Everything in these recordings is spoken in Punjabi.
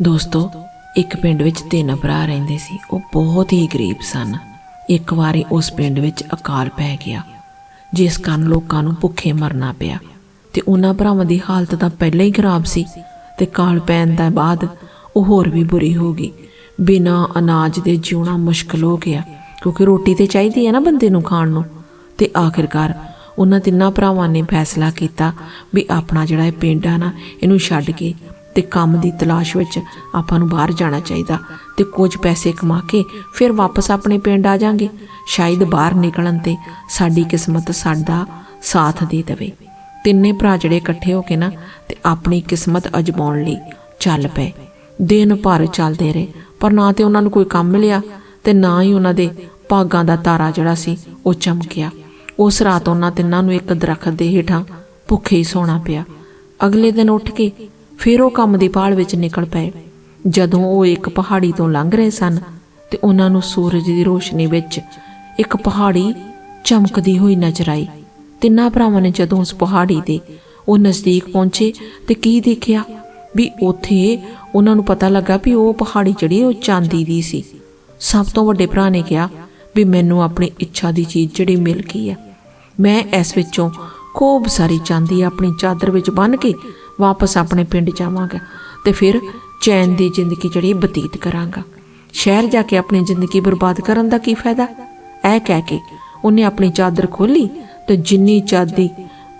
ਦੋਸਤੋ, ਇੱਕ ਪਿੰਡ ਵਿੱਚ ਤਿੰਨ ਭਰਾ ਰਹਿੰਦੇ ਸੀ। ਉਹ ਬਹੁਤ ਹੀ ਗਰੀਬ ਸਨ। ਇੱਕ ਵਾਰੀ ਉਸ ਪਿੰਡ ਵਿੱਚ ਅਕਾਲ ਪੈ ਗਿਆ, ਜਿਸ ਕਾਰਨ ਲੋਕਾਂ ਨੂੰ ਭੁੱਖੇ ਮਰਨਾ ਪਿਆ ਤੇ ਉਹਨਾਂ ਭਰਾਵਾਂ ਦੀ ਹਾਲਤ ਤਾਂ ਪਹਿਲਾਂ ਹੀ ਖਰਾਬ ਸੀ ਤੇ ਕਾਲ ਪੈਣ ਦਾ ਬਾਅਦ ਉਹ ਹੋਰ ਵੀ ਬੁਰੀ ਹੋ ਗਈ। ਬਿਨਾਂ ਅਨਾਜ ਦੇ ਜਿਉਣਾ ਮੁਸ਼ਕਲ ਹੋ ਗਿਆ, ਕਿਉਂਕਿ ਰੋਟੀ ਤੇ ਚਾਹੀਦੀ ਹੈ ਨਾ ਬੰਦੇ ਨੂੰ ਖਾਣ ਨੂੰ। ਤੇ ਆਖਿਰਕਾਰ ਉਹਨਾਂ ਤਿੰਨਾਂ ਭਰਾਵਾਂ ਨੇ ਫੈਸਲਾ ਕੀਤਾ ਵੀ ਆਪਣਾ ਜਿਹੜਾ ਇਹ ਪਿੰਡ ਆ ਨਾ, ਇਹਨੂੰ ਛੱਡ ਕੇ ਤੇ ਕੰਮ ਦੀ ਤਲਾਸ਼ ਵਿੱਚ ਆਪਾਂ ਨੂੰ ਬਾਹਰ ਜਾਣਾ ਚਾਹੀਦਾ ਤੇ ਕੁਝ ਪੈਸੇ ਕਮਾ ਕੇ ਫਿਰ ਵਾਪਸ ਆਪਣੇ ਪਿੰਡ ਆ ਜਾਾਂਗੇ। ਸ਼ਾਇਦ ਬਾਹਰ ਨਿਕਲਣ ਤੇ ਸਾਡੀ ਕਿਸਮਤ ਸਾਡਾ ਸਾਥ ਦੇ ਦੇਵੇ। ਤਿੰਨੇ ਭਰਾ ਜਿਹੜੇ ਇਕੱਠੇ ਹੋ ਕੇ ਨਾ ਤੇ ਆਪਣੀ ਕਿਸਮਤ ਅਜਮਾਉਣ ਲਈ ਚੱਲ ਪਏ। ਦਿਨ ਭਰ ਚੱਲਦੇ ਰਹੇ, ਪਰ ਨਾ ਤੇ ਉਹਨਾਂ ਨੂੰ ਕੋਈ ਕੰਮ ਮਿਲਿਆ ਤੇ ਨਾ ਹੀ ਉਹਨਾਂ ਦੇ ਭਾਗਾਂ ਦਾ ਤਾਰਾ ਜਿਹੜਾ ਸੀ ਉਹ ਚਮਕਿਆ। ਉਸ ਰਾਤ ਉਹਨਾਂ ਤਿੰਨਾਂ ਨੂੰ ਇੱਕ ਦਰਖਤ ਦੇ ਹੇਠਾਂ ਭੁੱਖੇ ਹੀ ਸੌਣਾ ਪਿਆ। ਅਗਲੇ ਦਿਨ ਉੱਠ ਕੇ ਫਿਰ ਉਹ ਕੰਮ ਦੀ ਭਾਲ ਵਿੱਚ ਨਿਕਲ ਪਏ। ਜਦੋਂ ਉਹ ਇੱਕ ਪਹਾੜੀ ਤੋਂ ਲੰਘ ਰਹੇ ਸਨ ਤੇ ਉਹਨਾਂ ਨੂੰ ਸੂਰਜ ਦੀ ਰੋਸ਼ਨੀ ਵਿੱਚ ਇੱਕ ਪਹਾੜੀ ਚਮਕਦੀ ਹੋਈ ਨਜ਼ਰ ਆਈ। ਤਿੰਨਾਂ ਭਰਾਵਾਂ ਨੇ ਜਦੋਂ ਉਸ ਪਹਾੜੀ ਦੇ ਉਹ ਨਜ਼ਦੀਕ ਪਹੁੰਚੇ ਤੇ ਕੀ ਦੇਖਿਆ? ਵੀ ਉੱਥੇ ਉਹਨਾਂ ਨੂੰ ਪਤਾ ਲੱਗਾ ਵੀ ਉਹ ਪਹਾੜੀ ਜਿਹੜੀ ਉਹ ਚਾਂਦੀ ਦੀ ਸੀ। ਸਭ ਤੋਂ ਵੱਡੇ ਭਰਾ ਨੇ ਕਿਹਾ ਵੀ ਮੈਨੂੰ ਆਪਣੀ ਇੱਛਾ ਦੀ ਚੀਜ਼ ਜਿਹੜੀ ਮਿਲ ਗਈ ਹੈ। ਮੈਂ ਇਸ ਵਿੱਚੋਂ ਖੂਬ ਸਾਰੀ ਚਾਂਦੀ ਆਪਣੀ ਚਾਦਰ ਵਿੱਚ ਬੰਨ੍ਹ ਕੇ ਵਾਪਸ ਆਪਣੇ ਪਿੰਡ ਜਾਵਾਂਗਾ ਤੇ ਫਿਰ ਚੈਨ ਦੀ ਜ਼ਿੰਦਗੀ ਜਿਹੜੀ ਬਤੀਤ ਕਰਾਂਗਾ। ਸ਼ਹਿਰ ਜਾ ਕੇ ਆਪਣੀ ਜ਼ਿੰਦਗੀ ਬਰਬਾਦ ਕਰਨ ਦਾ ਕੀ ਫਾਇਦਾ? ਇਹ ਕਹਿ ਕੇ ਉਹਨੇ ਆਪਣੀ ਚਾਦਰ ਖੋਲੀ ਤੇ ਜਿੰਨੀ ਚਾਂਦੀ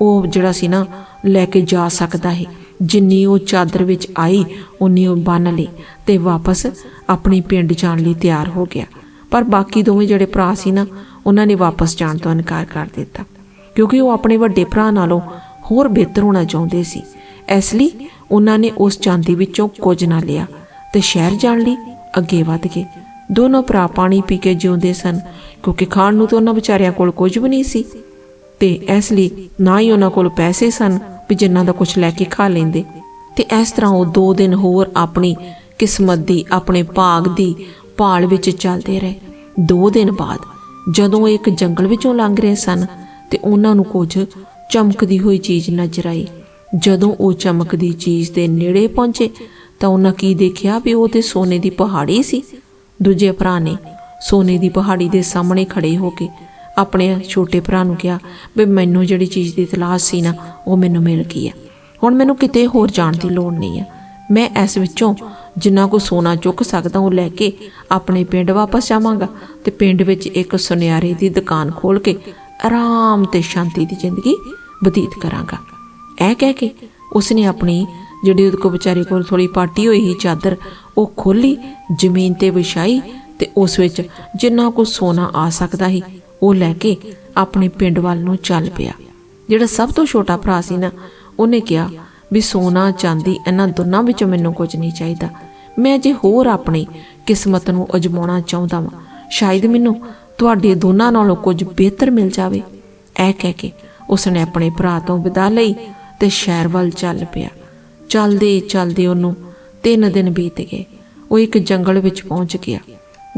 ਉਹ ਜਿਹੜਾ ਸੀ ਨਾ, ਲੈ ਕੇ ਜਾ ਸਕਦਾ ਹੈ ਜਿੰਨੀ ਉਹ ਚਾਦਰ ਵਿੱਚ ਆਈ, ਉਨੀ ਉਹ ਬੰਨ ਲਈ ਤੇ ਵਾਪਸ ਆਪਣੇ ਪਿੰਡ ਜਾਣ ਲਈ ਤਿਆਰ ਹੋ ਗਿਆ। ਪਰ ਬਾਕੀ ਦੋਵੇਂ ਜਿਹੜੇ ਭਰਾ ਸੀ ਨਾ, ਉਹਨਾਂ ਨੇ ਵਾਪਸ ਜਾਣ ਤੋਂ ਇਨਕਾਰ ਕਰ ਦਿੱਤਾ। ਕਿਉਂਕਿ ਉਹ ਆਪਣੇ ਵੱਡੇ ਭਰਾ ਨਾਲੋਂ ਹੋਰ ਬਿਹਤਰ ਹੋਣਾ ਚਾਹੁੰਦੇ ਸੀ। ਇਸ ਲਈ ਉਹਨਾਂ ਨੇ ਉਸ ਚਾਂਦੀ ਵਿੱਚੋਂ ਕੁਝ ਨਾ ਲਿਆ ਤੇ ਸ਼ਹਿਰ ਜਾਣ ਲਈ ਅੱਗੇ ਵਧ ਗਏ। ਦੋਨੋਂ ਭਰਾ ਪਾਣੀ ਪੀ ਕੇ ਜਿਉਂਦੇ ਸਨ, ਕਿਉਂਕਿ ਖਾਣ ਨੂੰ ਤਾਂ ਉਹਨਾਂ ਵਿਚਾਰਿਆਂ ਕੋਲ ਕੁਝ ਵੀ ਨਹੀਂ ਸੀ। ਤੇ ਇਸ ਲਈ ਨਾ ਹੀ ਉਹਨਾਂ ਕੋਲ ਪੈਸੇ ਸਨ ਵੀ ਜਿੰਨਾਂ ਦਾ ਕੁਝ ਲੈ ਕੇ ਖਾ ਲੈਂਦੇ। ਤੇ ਇਸ ਤਰ੍ਹਾਂ ਉਹ ਦੋ ਦਿਨ ਹੋਰ ਆਪਣੀ ਕਿਸਮਤ ਦੀ, ਆਪਣੇ ਭਾਗ ਦੀ ਭਾਲ ਵਿੱਚ ਚੱਲਦੇ ਰਹੇ। ਦੋ ਦਿਨ ਬਾਅਦ ਜਦੋਂ ਉਹ ਇੱਕ ਜੰਗਲ ਵਿੱਚੋਂ ਲੰਘ ਰਹੇ ਸਨ ਤੇ ਉਹਨਾਂ ਨੂੰ ਕੁਝ ਚਮਕਦੀ ਹੋਈ ਚੀਜ਼ ਨਜ਼ਰ ਆਈ। ਜਦੋਂ ਉਹ ਚਮਕਦੀ ਚੀਜ਼ ਦੇ ਨੇੜੇ ਪਹੁੰਚੇ ਤਾਂ ਉਹਨਾਂ ਕੀ ਦੇਖਿਆ ਵੀ ਉਹ ਤੇ ਸੋਨੇ ਦੀ ਪਹਾੜੀ ਸੀ। ਦੂਜੇ ਭਰਾ ਨੇ ਸੋਨੇ ਦੀ ਪਹਾੜੀ ਦੇ ਸਾਹਮਣੇ ਖੜੇ ਹੋ ਕੇ ਆਪਣੇ ਛੋਟੇ ਭਰਾ ਨੂੰ ਕਿਹਾ, ਵੀ ਮੈਨੂੰ ਜਿਹੜੀ ਚੀਜ਼ ਦੀ ਤਲਾਸ਼ ਸੀ ਨਾ, ਉਹ ਮੈਨੂੰ ਮਿਲ ਗਈ ਹੈ। ਹੁਣ ਮੈਨੂੰ ਕਿਤੇ ਹੋਰ ਜਾਣ ਦੀ ਲੋੜ ਨਹੀਂ ਹੈ। ਮੈਂ ਇਸ ਵਿੱਚੋਂ ਜਿੰਨਾ ਕੋ ਸੋਨਾ ਚੁੱਕ ਸਕਦਾ ਉਹ ਲੈ ਕੇ ਆਪਣੇ ਪਿੰਡ ਵਾਪਸ ਜਾਵਾਂਗਾ ਤੇ ਪਿੰਡ ਵਿੱਚ ਇੱਕ ਸੁਨਿਆਰੇ ਦੀ ਦੁਕਾਨ ਖੋਲ ਕੇ ਆਰਾਮ ਤੇ ਸ਼ਾਂਤੀ ਦੀ ਜ਼ਿੰਦਗੀ ਬਤੀਤ ਕਰਾਂਗਾ। ਇਹ ਕਹਿ ਕੇ ਉਸਨੇ ਆਪਣੀ ਜਿਹੜੀ ਉਹਦੇ ਕੋ ਵਿਚਾਰੇ ਕੋਲ ਥੋੜੀ ਪਾਟੀ ਹੋਈ ਸੀ ਚਾਦਰ, ਉਹ ਖੋਲੀ ਜ਼ਮੀਨ ਤੇ ਵਿਛਾਈ ਤੇ ਉਸ ਵਿੱਚ ਜਿੰਨਾ ਕੋ ਸੋਨਾ ਆ ਸਕਦਾ ਸੀ, ਉਹ ਲੈ ਕੇ ਆਪਣੇ ਪਿੰਡ ਵੱਲ ਨੂੰ ਚੱਲ ਪਿਆ। ਜਿਹੜਾ ਸਭ ਤੋਂ ਛੋਟਾ ਭਰਾ ਸੀ ਨਾ, ਉਹਨੇ ਕਿਹਾ ਵੀ ਸੋਨਾ, ਚਾਂਦੀ ਇਹਨਾਂ ਦੋਨਾਂ ਵਿੱਚੋਂ ਮੈਨੂੰ ਕੁਝ ਨਹੀਂ ਚਾਹੀਦਾ। ਮੈਂ ਜੇ ਹੋਰ ਆਪਣੀ ਕਿਸਮਤ ਨੂੰ ਅਜਮਾਉਣਾ ਚਾਹੁੰਦਾ ਵਾਂ, ਸ਼ਾਇਦ ਮੈਨੂੰ ਤੁਹਾਡੇ ਦੋਨਾਂ ਨਾਲੋਂ ਕੁਝ ਬਿਹਤਰ ਮਿਲ ਜਾਵੇ। ਇਹ ਕਹਿ ਕੇ ਉਸਨੇ ਆਪਣੇ ਭਰਾ ਤੋਂ ਵਿਦਾ ਲਈ ਤੇ ਸ਼ਹਿਰ ਵੱਲ ਚੱਲ ਪਿਆ। ਚੱਲਦੇ ਚੱਲਦੇ ਉਹਨੂੰ ਤਿੰਨ ਦਿਨ ਬੀਤ ਗਏ। ਉਹ ਇੱਕ ਜੰਗਲ ਵਿੱਚ ਪਹੁੰਚ ਗਿਆ।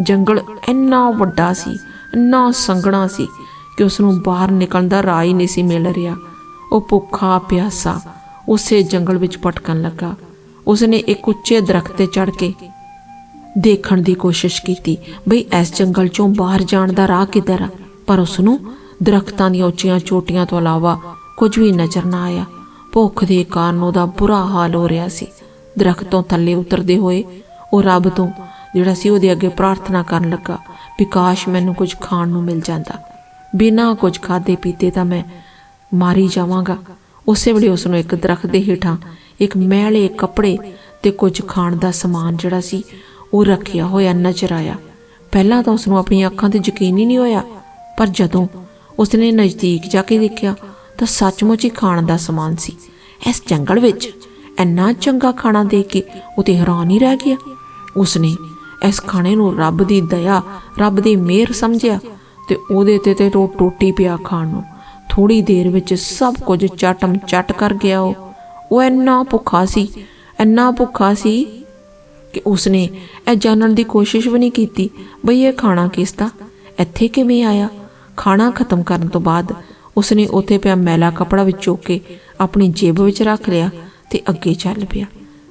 ਜੰਗਲ ਇੰਨਾ ਵੱਡਾ ਸੀ, ਇੰਨਾ ਸੰਘਣਾ ਸੀ ਕਿ ਉਸ ਨੂੰ ਬਾਹਰ ਨਿਕਲਣ ਦਾ ਰਾਹ ਹੀ ਨਹੀਂ ਸੀ ਮਿਲ ਰਿਹਾ। ਉਹ ਭੁੱਖਾ, ਪਿਆਸਾ ਉਸੇ ਜੰਗਲ ਵਿੱਚ ਭਟਕਣ ਲੱਗਾ। ਉਸਨੇ ਇੱਕ ਉੱਚੇ ਦਰਖਤ ਤੇ ਚੜ ਕੇ ਦੇਖਣ ਦੀ ਕੋਸ਼ਿਸ਼ ਕੀਤੀ, ਬਈ, ਇਸ ਜੰਗਲ ਚੋਂ ਬਾਹਰ ਜਾਣ ਦਾ ਰਾਹ ਕਿੱਧਰ ਆ? ਪਰ ਉਸ ਨੂੰ ਦਰਖਤਾਂ ਦੀਆਂ ਉੱਚੀਆਂ ਚੋਟੀਆਂ ਤੋਂ ਇਲਾਵਾ ਕੁਝ ਵੀ ਨਜ਼ਰ ਨਾ ਆਇਆ। ਭੁੱਖ ਦੇ ਕਾਰਨ ਉਹਦਾ ਬੁਰਾ ਹਾਲ ਹੋ ਰਿਹਾ ਸੀ। ਦਰਖਤ ਤੋਂ ਥੱਲੇ ਉਤਰਦੇ ਹੋਏ ਉਹ ਰੱਬ ਤੋਂ, ਜਿਹੜਾ ਸੀ ਉਹਦੇ ਅੱਗੇ ਪ੍ਰਾਰਥਨਾ ਕਰਨ ਲੱਗਾ ਵੀ ਕਾਸ਼ ਮੈਨੂੰ ਕੁਝ ਖਾਣ ਨੂੰ ਮਿਲ ਜਾਂਦਾ। ਬਿਨਾਂ ਕੁਝ ਖਾਦੇ ਪੀਤੇ ਤਾਂ ਮੈਂ ਮਾਰੀ ਜਾਵਾਂਗਾ। ਉਸੇ ਵੇਲੇ ਉਸ ਨੂੰ ਇੱਕ ਦਰਖਤ ਦੇ ਹੇਠਾਂ ਇੱਕ ਮਹਿਲੇ ਕੱਪੜੇ ਤੇ ਕੁਝ ਖਾਣ ਦਾ ਸਮਾਨ ਜਿਹੜਾ ਸੀ ਉਹ ਰੱਖਿਆ ਹੋਇਆ ਨਜ਼ਰ ਆਇਆ। ਪਹਿਲਾਂ ਤਾਂ ਉਸ ਨੂੰ ਆਪਣੀਆਂ ਅੱਖਾਂ ਤੇ ਯਕੀਨ ਹੀ ਨਹੀਂ ਹੋਇਆ, ਪਰ ਜਦੋਂ ਉਸਨੇ ਨਜ਼ਦੀਕ ਜਾ ਕੇ ਦੇਖਿਆ ਤਾਂ ਸੱਚਮੁੱਚ ਹੀ ਖਾਣ ਦਾ ਸਮਾਨ ਸੀ। ਇਸ ਜੰਗਲ ਵਿੱਚ ਇੰਨਾ ਚੰਗਾ ਖਾਣਾ ਦੇ ਕੇ ਉਹ ਤੇ ਹੈਰਾਨ ਹੀ ਰਹਿ ਗਿਆ। ਉਸਨੇ ਇਸ ਖਾਣੇ ਨੂੰ ਰੱਬ ਦੀ ਦਇਆ, ਰੱਬ ਦੀ ਮਿਹਰ ਸਮਝਿਆ ਤੇ ਉਹਦੇ ਤੇ ਤੇ ਰੋ ਟੋਟੀ ਪਿਆ ਖਾਣ ਨੂੰ। ਥੋੜੀ ਦੇਰ ਵਿੱਚ ਸਭ ਕੁਝ ਚਟਮ ਚਟ ਕਰ ਗਿਆ ਉਹ। ਉਹ ਇੰਨਾ ਭੁੱਖਾ ਸੀ, ਇੰਨਾ ਭੁੱਖਾ ਸੀ ਕਿ ਉਸਨੇ ਇਹ ਜਾਣਨ ਦੀ ਕੋਸ਼ਿਸ਼ ਵੀ ਨਹੀਂ ਕੀਤੀ ਬਈ ਇਹ ਖਾਣਾ ਕਿਸ ਦਾ, ਇੱਥੇ ਕਿਵੇਂ ਆਇਆ। ਖਾਣਾ ਖਤਮ ਕਰਨ ਤੋਂ ਬਾਅਦ ਉਸਨੇ ਉੱਥੇ ਪਿਆ ਮੈਲਾ ਕਪੜਾ ਵਿੱਚ ਚੁੱਕ ਕੇ ਆਪਣੀ ਜੇਬ ਵਿੱਚ ਰੱਖ ਲਿਆ ਤੇ ਅੱਗੇ ਚੱਲ ਪਿਆ।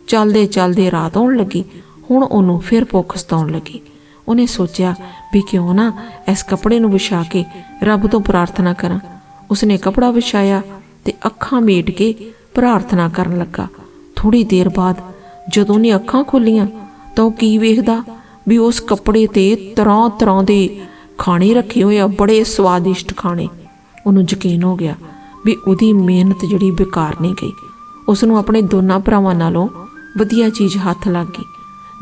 ਚੱਲਦੇ ਚੱਲਦੇ ਰਾਤ ਆਉਣ ਲੱਗੀ। ਹੁਣ ਉਹਨੂੰ ਫਿਰ ਭੁੱਖ ਸਤਾਉਣ ਲੱਗੀ। ਉਹਨੇ ਸੋਚਿਆ ਵੀ ਕਿਉਂ ਨਾ ਇਸ ਕੱਪੜੇ ਨੂੰ ਵਿਛਾ ਕੇ ਰੱਬ ਤੋਂ ਪ੍ਰਾਰਥਨਾ ਕਰਾਂ। ਉਸਨੇ ਕੱਪੜਾ ਵਿਛਾਇਆ ਤੇ ਅੱਖਾਂ ਮੀਟ ਕੇ ਪ੍ਰਾਰਥਨਾ ਕਰਨ ਲੱਗਾ। ਥੋੜੀ ਦੇਰ ਬਾਅਦ ਜਦੋਂ ਉਹਨੇ ਅੱਖਾਂ ਖੋਲੀਆਂ ਤਾਂ ਉਹ ਕੀ ਵੇਖਦਾ? ਵੀ ਉਸ ਕੱਪੜੇ ਤੇ ਤਰ੍ਹਾਂ ਤਰ੍ਹਾਂ ਦੇ ਖਾਣੇ ਰੱਖੇ ਹੋਏ ਆ, ਬੜੇ ਸਵਾਦਿਸ਼ਟ ਖਾਣੇ। ਉਹਨੂੰ ਯਕੀਨ ਹੋ ਗਿਆ ਵੀ ਉਹਦੀ ਮਿਹਨਤ ਜਿਹੜੀ ਬੇਕਾਰ ਨਹੀਂ ਗਈ। ਉਸ ਨੂੰ ਆਪਣੇ ਦੋਨਾਂ ਭਰਾਵਾਂ ਨਾਲੋਂ ਵਧੀਆ ਚੀਜ਼ ਹੱਥ ਲੱਗ ਗਈ।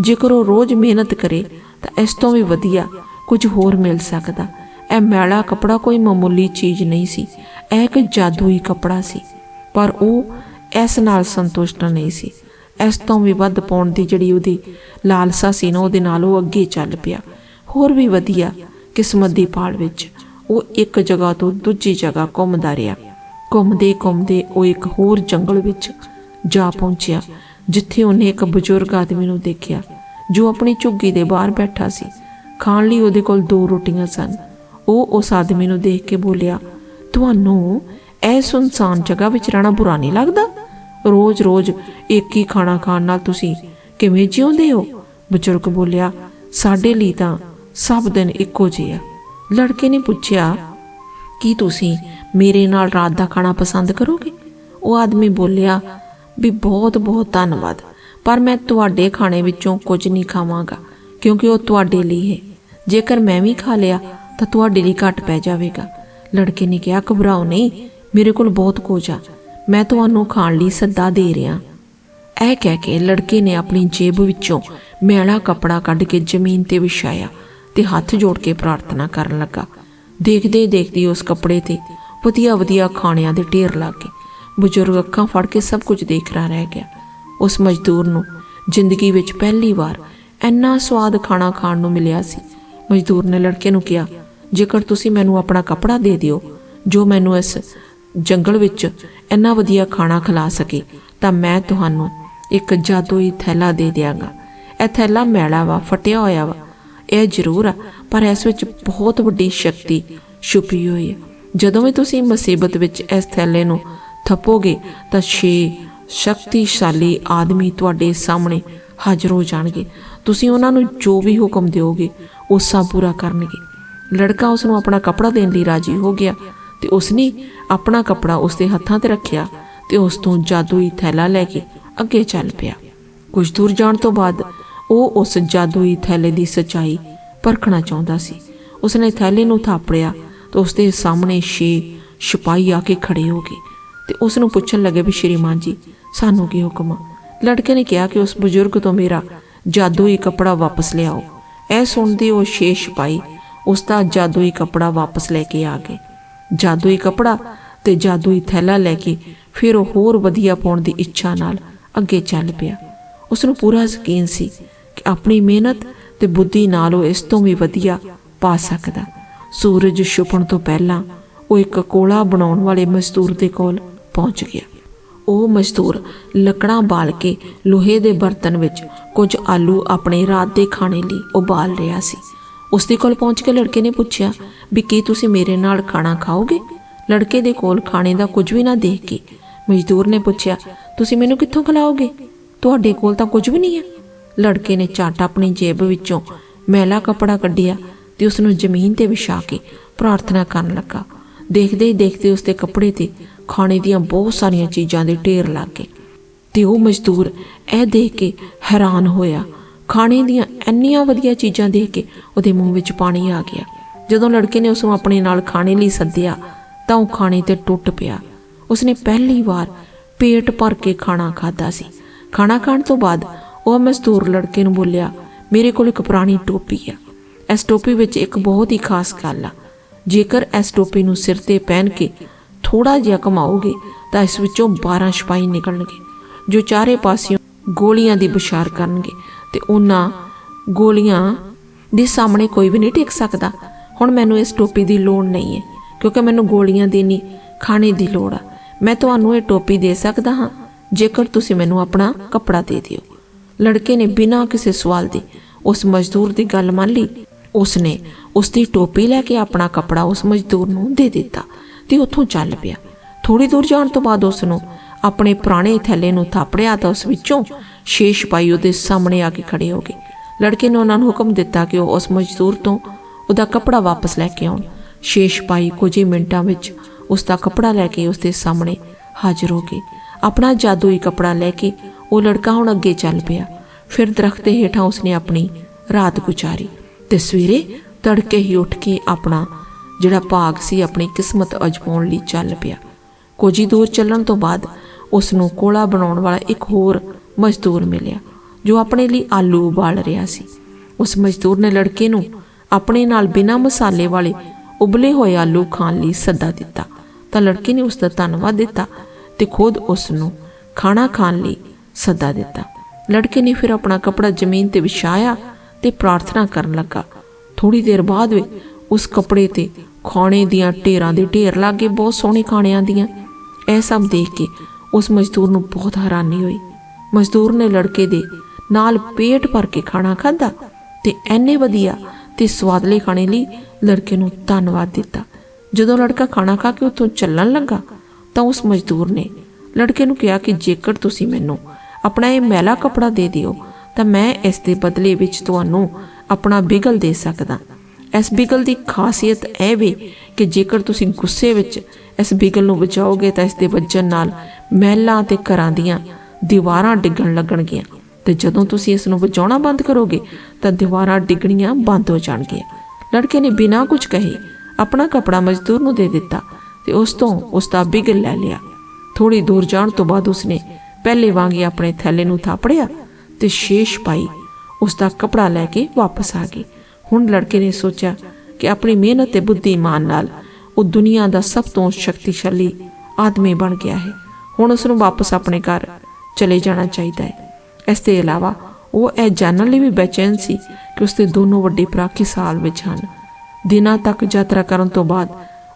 ਜੇਕਰ ਉਹ ਰੋਜ਼ ਮਿਹਨਤ ਕਰੇ, ਤਾਂ ਇਸ ਤੋਂ ਵੀ ਵਧੀਆ ਕੁਝ ਹੋਰ ਮਿਲ ਸਕਦਾ। ਇਹ ਮੈਲਾ ਕਪੜਾ ਕੋਈ ਮਾਮੂਲੀ ਚੀਜ਼ ਨਹੀਂ ਸੀ। ਇਹ ਇੱਕ ਜਾਦੂਈ ਕਪੜਾ ਸੀ। ਪਰ ਉਹ ਇਸ ਨਾਲ ਸੰਤੁਸ਼ਟ ਨਹੀਂ ਸੀ। ਇਸ ਤੋਂ ਵੀ ਵੱਧ ਪਾਉਣ ਦੀ ਜਿਹੜੀ ਉਹਦੀ ਲਾਲਸਾ ਸੀ ਨਾ, ਉਹਦੇ ਨਾਲ ਉਹ ਅੱਗੇ ਚੱਲ ਪਿਆ। ਹੋਰ ਵੀ ਵਧੀਆ ਕਿਸਮਤ ਦੀ ਪਾਲ ਵਿੱਚ ਉਹ ਇੱਕ ਜਗ੍ਹਾ ਤੋਂ ਦੂਜੀ ਜਗ੍ਹਾ ਘੁੰਮਦਾ ਰਿਹਾ। ਘੁੰਮਦੇ ਘੁੰਮਦੇ ਉਹ ਇੱਕ ਹੋਰ ਜੰਗਲ ਵਿੱਚ ਜਾ ਪਹੁੰਚਿਆ, ਜਿੱਥੇ ਉਹਨੇ ਇੱਕ ਬਜ਼ੁਰਗ ਆਦਮੀ ਨੂੰ ਦੇਖਿਆ, ਜੋ ਆਪਣੀ ਝੁੱਗੀ ਦੇ ਬਾਹਰ ਬੈਠਾ ਸੀ। ਖਾਣ ਲਈ ਉਹਦੇ ਕੋਲ ਦੋ ਰੋਟੀਆਂ ਸਨ। ਉਹ ਉਸ ਆਦਮੀ ਨੂੰ ਦੇਖ ਕੇ ਬੋਲਿਆ, ਤੁਹਾਨੂੰ ਇਹ ਸੁਨਸਾਨ ਜਗ੍ਹਾ ਵਿੱਚ ਰਹਿਣਾ ਬੁਰਾ ਨਹੀਂ ਲੱਗਦਾ? ਰੋਜ਼-ਰੋਜ਼ ਇੱਕ ਹੀ ਖਾਣਾ ਖਾਣ ਨਾਲ ਤੁਸੀਂ ਕਿਵੇਂ ਜਿਉਂਦੇ ਹੋ? ਬਜ਼ੁਰਗ ਬੋਲਿਆ, ਸਾਡੇ ਲਈ ਤਾਂ ਸਭ ਦਿਨ ਇੱਕੋ ਜਿਹੇ ਆ। ਲੜਕੇ ਨੇ ਪੁੱਛਿਆ, ਕੀ ਤੁਸੀਂ ਮੇਰੇ ਨਾਲ ਰਾਤ ਦਾ ਖਾਣਾ ਪਸੰਦ ਕਰੋਗੇ? ਉਹ ਆਦਮੀ ਬੋਲਿਆ, ਵੀ ਬਹੁਤ ਬਹੁਤ ਧੰਨਵਾਦ, ਪਰ ਮੈਂ ਤੁਹਾਡੇ ਖਾਣੇ ਵਿੱਚੋਂ ਕੁਝ ਨਹੀਂ ਖਾਵਾਂਗਾ, ਕਿਉਂਕਿ ਉਹ ਤੁਹਾਡੇ ਲਈ ਹੈ। ਜੇਕਰ ਮੈਂ ਵੀ ਖਾ ਲਿਆ, ਤਾਂ ਤੁਹਾਡੇ ਲਈ ਘੱਟ ਪੈ ਜਾਵੇਗਾ। ਲੜਕੇ ਨੇ ਕਿਹਾ, ਘਬਰਾਓ ਨਹੀਂ, ਮੇਰੇ ਕੋਲ ਬਹੁਤ ਕੁਝ ਆ। ਮੈਂ ਤੁਹਾਨੂੰ ਖਾਣ ਲਈ ਸੱਦਾ ਦੇ ਰਿਹਾ। ਇਹ ਕਹਿ ਕੇ ਲੜਕੇ ਨੇ ਆਪਣੀ ਜੇਬ ਵਿੱਚੋਂ ਮੈਲਾ ਕੱਪੜਾ ਕੱਢ ਕੇ ਜ਼ਮੀਨ ਤੇ ਵਿਛਾਇਆ ਤੇ ਹੱਥ ਜੋੜ ਕੇ ਪ੍ਰਾਰਥਨਾ ਕਰਨ ਲੱਗਾ। ਦੇਖਦੇ ਦੇਖਦੇ ਉਸ ਕੱਪੜੇ ਤੇ ਵਧੀਆ ਵਧੀਆ ਖਾਣਿਆਂ ਦੇ ਢੇਰ ਲੱਗ। ਗਏ ਬਜ਼ੁਰਗ ਅੱਖਾਂ ਫੜ ਕੇ ਸਭ ਕੁਝ ਦੇਖ ਰਿਹਾ ਰਹਿ ਗਿਆ। ਉਸ ਮਜ਼ਦੂਰ ਨੂੰ ਜ਼ਿੰਦਗੀ ਵਿੱਚ ਪਹਿਲੀ ਵਾਰ ਇੰਨਾ ਸਵਾਦ ਖਾਣਾ ਖਾਣ ਨੂੰ ਮਿਲਿਆ ਸੀ। ਮਜ਼ਦੂਰ ਨੇ ਲੜਕੇ ਨੂੰ ਕਿਹਾ, ਜੇਕਰ ਤੁਸੀਂ ਮੈਨੂੰ ਆਪਣਾ ਕੱਪੜਾ ਦੇ ਦਿਓ, ਜੋ ਮੈਨੂੰ ਇਸ ਜੰਗਲ ਵਿੱਚ ਇੰਨਾ ਵਧੀਆ ਖਾਣਾ ਖਿਲਾ ਸਕੇ, ਤਾਂ ਮੈਂ ਤੁਹਾਨੂੰ ਇੱਕ ਜਾਦੂਈ ਥੈਲਾ ਦੇ ਦਿਆਂਗਾ। ਇਹ ਥੈਲਾ ਮੈਲਾ ਵਾ, ਫਟਿਆ ਹੋਇਆ ਵਾ। ਇਹ ਜ਼ਰੂਰ ਆ, ਪਰ ਇਸ ਵਿੱਚ ਬਹੁਤ ਵੱਡੀ ਸ਼ਕਤੀ ਛੁਪੀ ਹੋਈ ਹੈ। ਜਦੋਂ ਵੀ ਤੁਸੀਂ ਮੁਸੀਬਤ ਵਿੱਚ ਇਸ ਥੈਲੇ ਨੂੰ ਥੱਪੋਗੇ ਤਾਂ ਛੇ ਸ਼ਕਤੀਸ਼ਾਲੀ ਆਦਮੀ ਤੁਹਾਡੇ ਸਾਹਮਣੇ ਹਾਜ਼ਰ ਹੋ ਜਾਣਗੇ। ਤੁਸੀਂ ਉਹਨਾਂ ਨੂੰ ਜੋ ਵੀ ਹੁਕਮ ਦਿਓਗੇ, ਉਹ ਸਭ ਪੂਰਾ ਕਰਨਗੇ। ਲੜਕਾ ਉਸ ਨੂੰ ਆਪਣਾ ਕੱਪੜਾ ਦੇਣ ਲਈ ਰਾਜੀ ਹੋ ਗਿਆ ਤੇ ਉਸਨੇ ਆਪਣਾ ਕੱਪੜਾ ਉਸਦੇ ਹੱਥਾਂ ਤੇ ਰੱਖਿਆ ਤੇ ਉਸ ਤੋਂ ਜਾਦੂਈ ਥੈਲਾ ਲੈ ਕੇ ਅੱਗੇ ਚੱਲ ਪਿਆ। ਕੁਝ ਦੂਰ ਜਾਣ ਤੋਂ ਬਾਅਦ ਉਹ ਉਸ ਜਾਦੂਈ ਥੈਲੇ ਦੀ ਸਚਾਈ ਪਰਖਣਾ ਚਾਹੁੰਦਾ ਸੀ। ਉਸਨੇ ਥੈਲੇ ਨੂੰ ਥਾਪੜਿਆ ਤੇ ਉਸ ਦੇ ਸਾਹਮਣੇ ਛੇ ਸਿਪਾਹੀ ਆ ਕੇ ਖੜੇ ਹੋ ਗਏ ਤੇ ਉਸ ਨੂੰ ਪੁੱਛਣ ਲੱਗੇ ਵੀ, ਸ਼੍ਰੀਮਾਨ ਜੀ, ਸਾਨੂੰ ਕੀ ਹੁਕਮ ਆ? ਲੜਕੇ ਨੇ ਕਿਹਾ ਕਿ ਉਸ ਬਜ਼ੁਰਗ ਤੋਂ ਮੇਰਾ ਜਾਦੂਈ ਕੱਪੜਾ ਵਾਪਸ ਲਿਆਓ। ਇਹ ਸੁਣਦੇ ਉਹ ਛੇ ਸਿਪਾਹੀ ਉਸ ਦਾ ਜਾਦੂਈ ਕੱਪੜਾ ਵਾਪਸ ਲੈ ਕੇ ਆ ਗਏ। ਜਾਦੂਈ ਕੱਪੜਾ ਤੇ ਜਾਦੂਈ ਥੈਲਾ ਲੈ ਕੇ ਫਿਰ ਉਹ ਹੋਰ ਵਧੀਆ ਪਾਉਣ ਦੀ ਇੱਛਾ ਨਾਲ ਅੱਗੇ ਚੱਲ ਪਿਆ। ਉਸ ਨੂੰ ਪੂਰਾ ਯਕੀਨ ਸੀ ਕਿ ਆਪਣੀ ਮਿਹਨਤ ਤੇ ਬੁੱਧੀ ਨਾਲ ਉਹ ਇਸ ਤੋਂ ਵੀ ਵਧੀਆ ਪਾ ਸਕਦਾ। ਸੂਰਜ ਛੁਪਣ ਤੋਂ ਪਹਿਲਾਂ ਉਹ ਇੱਕ ਕੋਲਾ ਬਣਾਉਣ ਵਾਲੇ ਮਜ਼ਦੂਰ ਦੇ ਕੋਲ ਪਹੁੰਚ ਗਿਆ। ਉਹ ਮਜ਼ਦੂਰ ਲੱਕੜਾਂ ਬਾਲ ਕੇ ਲੋਹੇ ਦੇ ਬਰਤਨ ਵਿੱਚ ਕੁਝ ਆਲੂ ਆਪਣੇ ਰਾਤ ਦੇ ਖਾਣੇ ਲਈ ਉਬਾਲ ਰਿਹਾ ਸੀ। ਉਸ ਦੇ ਕੋਲ ਪਹੁੰਚ ਕੇ ਲੜਕੇ ਨੇ ਪੁੱਛਿਆ, ਵੀ ਕੀ ਤੁਸੀਂ ਮੇਰੇ ਨਾਲ ਖਾਣਾ ਖਾਓਗੇ? ਲੜਕੇ ਦੇ ਕੋਲ ਖਾਣੇ ਦਾ ਕੁਝ ਵੀ ਨਾ ਦੇਖ ਕੇ ਮਜ਼ਦੂਰ ਨੇ ਪੁੱਛਿਆ, ਤੁਸੀਂ ਮੈਨੂੰ ਕਿੱਥੋਂ ਖਿਲਾਓਗੇ? ਤੁਹਾਡੇ ਕੋਲ ਤਾਂ ਕੁਝ ਵੀ ਨਹੀਂ ਹੈ। ਲੜਕੇ ਨੇ ਝੱਟ ਆਪਣੀ ਜੇਬ ਵਿੱਚੋਂ ਮੈਲਾ ਕੱਪੜਾ ਕੱਢਿਆ ਤੇ ਉਸ ਨੂੰ ਜ਼ਮੀਨ ਤੇ ਵਿਛਾ ਕੇ ਪ੍ਰਾਰਥਨਾ ਕਰਨ ਲੱਗਾ। ਦੇਖਦੇ ਹੀ ਦੇਖਦੇ ਉਸ ਦੇ ਕੱਪੜੇ ਤੇ ਖਾਣੇ ਦੀਆਂ ਬਹੁਤ ਸਾਰੀਆਂ ਚੀਜ਼ਾਂ ਦੇ ਢੇਰ ਲੱਗ ਗਏ ਤੇ ਉਹ ਮਜ਼ਦੂਰ ਇਹ ਦੇਖ ਕੇ ਹੈਰਾਨ ਹੋਇਆ। ਖਾਣੇ ਦੀਆਂ ਇੰਨੀਆਂ ਵਧੀਆ ਚੀਜ਼ਾਂ ਦੇਖ ਕੇ ਉਹਦੇ ਮੂੰਹ ਵਿੱਚ ਪਾਣੀ ਆ ਗਿਆ। ਜਦੋਂ ਲੜਕੇ ਨੇ ਉਸ ਨੂੰ ਆਪਣੇ ਨਾਲ ਖਾਣੇ ਲਈ ਸੱਦਿਆ ਤਾਂ ਉਹ ਖਾਣੇ ਤੇ ਟੁੱਟ ਪਿਆ। ਉਸਨੇ ਪਹਿਲੀ ਵਾਰ ਪੇਟ ਭਰ ਕੇ ਖਾਣਾ ਖਾਦਾ ਸੀ। ਖਾਣਾ ਖਾਣ ਤੋਂ ਬਾਅਦ ਉਹ ਮਜ਼ਦੂਰ ਲੜਕੇ ਨੂੰ ਬੋਲਿਆ, ਮੇਰੇ ਕੋਲ ਇੱਕ ਪੁਰਾਣੀ ਟੋਪੀ ਆ। ਇਸ ਟੋਪੀ ਵਿੱਚ ਇੱਕ ਬਹੁਤ ਹੀ ਖਾਸ ਗੱਲ ਆ। ਜੇਕਰ ਇਸ ਟੋਪੀ ਨੂੰ ਸਿਰ ਤੇ ਪਹਿਨ ਕੇ ਥੋੜਾ ਜਿਹਾ ਕਮਾਓਗੇ ਤਾਂ ਇਸ ਵਿੱਚੋਂ 12 ਸਿਪਾਹੀ ਨਿਕਲਣਗੇ, ਜੋ ਚਾਰੇ ਪਾਸਿਓਂ ਗੋਲੀਆਂ ਦੀ ਬੁਛਾਰ ਕਰਨਗੇ ਤੇ ਉਹਨਾਂ ਗੋਲੀਆਂ ਦੇ ਸਾਹਮਣੇ ਕੋਈ ਵੀ ਨਹੀਂ ਟਿਕ ਸਕਦਾ। ਹੁਣ ਮੈਨੂੰ ਇਸ ਟੋਪੀ ਦੀ ਲੋੜ ਨਹੀਂ ਹੈ, ਕਿਉਂਕਿ ਮੈਨੂੰ ਗੋਲੀਆਂ ਦੀ ਨਹੀਂ, ਖਾਣੇ ਦੀ ਲੋੜ ਆ। ਮੈਂ ਤੁਹਾਨੂੰ ਇਹ ਟੋਪੀ ਦੇ ਸਕਦਾ ਹਾਂ, ਜੇਕਰ ਤੁਸੀਂ ਮੈਨੂੰ ਆਪਣਾ ਕੱਪੜਾ ਦੇ ਦਿਓ। ਲੜਕੇ ਨੇ ਬਿਨਾਂ ਕਿਸੇ ਸਵਾਲ ਦੇ ਉਸ ਮਜ਼ਦੂਰ ਦੀ ਗੱਲ ਮੰਨ ਲਈ ਉਸਨੇ ਉਸ ਦੀ ਟੋਪੀ ਲੈ ਕੇ ਆਪਣਾ ਕੱਪੜਾ ਉਸ ਮਜ਼ਦੂਰ ਨੂੰ ਦੇ ਦਿੱਤਾ ਤੇ ਉੱਥੋਂ ਚੱਲ ਪਿਆ। ਥੋੜੀ ਦੂਰ ਜਾਣ ਤੋਂ ਬਾਅਦ ਉਸ ਨੂੰ ਆਪਣੇ ਪੁਰਾਣੇ ਥੈਲੇ ਨੂੰ ਥਾਪੜਿਆ ਤਾਂ ਉਸ ਵਿੱਚੋਂ ਸ਼ੇਸ਼ ਭਾਈ ਉਹਦੇ ਸਾਹਮਣੇ ਆ ਕੇ ਖੜੇ ਹੋ ਗਏ। ਲੜਕੇ ਨੇ ਉਹਨਾਂ ਨੂੰ ਹੁਕਮ ਦਿੱਤਾ ਕਿ ਉਹ ਉਸ ਮਜ਼ਦੂਰ ਤੋਂ ਉਹਦਾ ਕੱਪੜਾ ਵਾਪਸ ਲੈ ਕੇ ਆਉਣ। ਸ਼ੇਸ਼ ਭਾਈ ਕੁਝ ਹੀ ਮਿੰਟਾਂ ਵਿੱਚ ਉਸ ਦਾ ਕੱਪੜਾ ਲੈ ਕੇ ਉਸ ਦੇ ਸਾਹਮਣੇ ਹਾਜ਼ਰ ਹੋ ਗਏ। ਆਪਣਾ ਜਾਦੂਈ ਕੱਪੜਾ ਲੈ ਕੇ ਉਹ ਲੜਕਾ ਹੁਣ ਅੱਗੇ ਚੱਲ ਪਿਆ। ਫਿਰ ਦਰਖਤ ਦੇ ਹੇਠਾਂ ਉਸਨੇ ਆਪਣੀ ਰਾਤ ਗੁਜ਼ਾਰੀ। ਤੇ ਸਵੇਰੇ ਤੜਕੇ ਹੀ ਉੱਠ ਕੇ ਆਪਣਾ ਜਿਹੜਾ ਭਾਗ ਸੀ, ਆਪਣੀ ਕਿਸਮਤ ਅਜਮਾਉਣ ਲਈ ਚੱਲ ਪਿਆ। ਕੁਝ ਹੀ ਦੂਰ ਚੱਲਣ ਤੋਂ ਬਾਅਦ ਉਸ ਨੂੰ ਕੋਲਾ ਬਣਾਉਣ ਵਾਲਾ ਇੱਕ ਹੋਰ ਮਜ਼ਦੂਰ ਮਿਲਿਆ, ਜੋ ਆਪਣੇ ਲਈ ਆਲੂ ਉਬਾਲ ਰਿਹਾ ਸੀ। ਉਸ ਮਜ਼ਦੂਰ ਨੇ ਲੜਕੇ ਨੂੰ ਆਪਣੇ ਨਾਲ ਬਿਨਾਂ ਮਸਾਲੇ ਵਾਲੇ ਉਬਲੇ ਹੋਏ ਆਲੂ ਖਾਣ ਲਈ ਸੱਦਾ ਦਿੱਤਾ। ਤਾਂ ਲੜਕੇ ਨੇ ਉਸ ਦਾ ਧੰਨਵਾਦ ਦਿੱਤਾ ਤੇ ਖੁਦ ਉਸ ਨੂੰ ਖਾਣਾ ਖਾਣ ਲਈ ਸੱਦਾ ਦਿੱਤਾ। ਲੜਕੇ ਨੇ ਫਿਰ ਆਪਣਾ ਕਪੜਾ ਜ਼ਮੀਨ ਤੇ ਵਿਛਾਇਆ ਤੇ ਪ੍ਰਾਰਥਨਾ ਕਰਨ ਲੱਗਾ। ਥੋੜੀ ਦੇਰ ਬਾਅਦ ਵਿੱਚ ਉਸ ਕਪੜੇ ਤੇ ਖਾਣੇ ਦੀਆਂ ਢੇਰਾਂ ਦੇ ਢੇਰ ਲੱਗੇ ਬਹੁਤ ਸੋਹਣੇ ਖਾਣਿਆਂ ਦੀਆਂ। ਇਹ ਸਭ ਦੇਖ ਕੇ ਉਸ ਮਜ਼ਦੂਰ ਨੂੰ ਬਹੁਤ ਹੈਰਾਨੀ ਹੋਈ। ਮਜ਼ਦੂਰ ਨੇ ਲੜਕੇ ਦੇ ਨਾਲ ਪੇਟ ਭਰ ਕੇ ਖਾਣਾ ਖਾਧਾ ਤੇ ਐਨੇ ਵਧੀਆ ਤੇ ਸਵਾਦਲੇ ਖਾਣੇ ਲਈ ਲੜਕੇ ਨੂੰ ਧੰਨਵਾਦ ਦਿੱਤਾ। ਜਦੋਂ ਲੜਕਾ ਖਾਣਾ ਖਾ ਕੇ ਉੱਥੋਂ ਚੱਲਣ ਲੱਗਾ ਤਾਂ ਉਸ ਮਜ਼ਦੂਰ ਨੇ ਲੜਕੇ ਨੂੰ ਕਿਹਾ ਕਿ ਜੇਕਰ ਤੁਸੀਂ ਮੈਨੂੰ ਆਪਣਾ ਇਹ ਮੈਲਾ ਕਪੜਾ ਦੇ ਦਿਓ ਤਾਂ ਮੈਂ ਇਸ ਦੇ ਬਦਲੇ ਵਿੱਚ ਤੁਹਾਨੂੰ ਆਪਣਾ ਬਿਗਲ ਦੇ ਸਕਦਾ। ਇਸ ਬਿਗਲ ਦੀ ਖਾਸੀਅਤ ਇਹ ਵੀ ਕਿ ਜੇਕਰ ਤੁਸੀਂ ਗੁੱਸੇ ਵਿੱਚ ਇਸ ਬਿਗਲ ਨੂੰ ਬਚਾਓਗੇ ਤਾਂ ਇਸ ਦੇ ਵੱਜਣ ਨਾਲ ਮਹਿਲਾਂ ਤੇ ਘਰਾਂ ਦੀਆਂ ਦੀਵਾਰਾਂ ਡਿੱਗਣ ਲੱਗਣਗੀਆਂ ਤੇ ਜਦੋਂ ਤੁਸੀਂ ਇਸ ਨੂੰ ਬਚਾਉਣਾ ਬੰਦ ਕਰੋਗੇ ਤਾਂ ਦੀਵਾਰਾਂ ਡਿੱਗਣੀਆਂ ਬੰਦ ਹੋ ਜਾਣਗੀਆਂ। ਲੜਕੇ ਨੇ ਬਿਨਾਂ ਕੁਝ ਕਹੇ ਆਪਣਾ ਕਪੜਾ ਮਜ਼ਦੂਰ ਨੂੰ ਦੇ ਦਿੱਤਾ ਤੇ ਉਸ ਤੋਂ ਉਸ ਦਾ ਬਿਗਲ ਲੈ ਲਿਆ। ਥੋੜੀ ਦੂਰ ਜਾਣ ਤੋਂ ਬਾਅਦ ਉਸਨੇ ਪਹਿਲੇ ਵਾਂਗ ਹੀ ਆਪਣੇ ਥੈਲੇ ਨੂੰ ਥਾਪੜਿਆ ਤੇ ਸ਼ੇਸ਼ ਪਾਈ। ਉਸ ਦਾ ਕਪੜਾ ਲੈ ਕੇ ਵਾਪਸ ਆ ਗਈ। ਹੁਣ ਲੜਕੇ ਨੇ ਸੋਚਿਆ ਕਿ ਆਪਣੀ ਮਿਹਨਤ ਤੇ ਬੁੱਧੀਮਾਨ ਨਾਲ ਉਹ ਦੁਨੀਆ ਦਾ ਸਭ ਤੋਂ ਸ਼ਕਤੀਸ਼ਾਲੀ ਆਦਮੀ ਬਣ ਗਿਆ ਹੈ। ਹੁਣ ਉਸ ਨੂੰ ਵਾਪਸ ਆਪਣੇ ਘਰ ਚਲੇ ਜਾਣਾ ਚਾਹੀਦਾ ਹੈ। ਇਸ ਦੇ ਇਲਾਵਾ ਉਹ ਇਹ ਜਾਣਨ ਲਈ ਵੀ ਬੇਚੈਨ ਸੀ ਕਿ ਉਸ ਦੇ ਦੋਨੋਂ ਵੱਡੇ ਭਰਾ ਕਿਸ ਹਾਲ ਵਿੱਚ ਹਨ। ਦਿਨਾਂ ਤੱਕ ਯਾਤਰਾ ਕਰਨ ਤੋਂ ਬਾਅਦ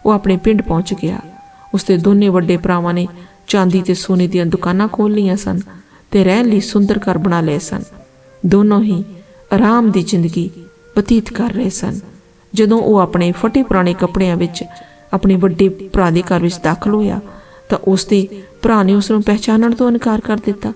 ਉਹ ਆਪਣੇ ਪਿੰਡ ਪਹੁੰਚ ਗਿਆ। ਉਸ ਦੇ ਦੋਨੇ ਵੱਡੇ ਭਰਾਵਾਂ ਨੇ ਚਾਂਦੀ ਤੇ ਸੋਨੇ ਦੀਆਂ ਦੁਕਾਨਾਂ ਖੋਲ੍ਹ ਲਈਆਂ ਸਨ। ਤੇ ਰਹਿਣ ਲਈ ਸੁੰਦਰ ਘਰ ਬਣਾ ਲਏ ਸਨ। ਦੋਨੋਂ ਹੀ ਆਰਾਮ ਦੀ ਜ਼ਿੰਦਗੀ ਬਤੀਤ ਕਰ ਰਹੇ ਸਨ। ਜਦੋਂ ਉਹ ਆਪਣੇ ਫਟੇ ਪੁਰਾਣੇ ਕੱਪੜਿਆਂ ਵਿੱਚ ਆਪਣੇ ਵੱਡੇ ਭਰਾ ਦੇ ਘਰ ਵਿੱਚ ਦਾਖਲ ਹੋਇਆ, ਤਾਂ ਉਸ ਦੇ ਭਰਾ ਨੇ ਉਸ ਨੂੰ ਪਹਿਚਾਨਣ ਤੋਂ ਇਨਕਾਰ ਕਰ ਦਿੱਤਾ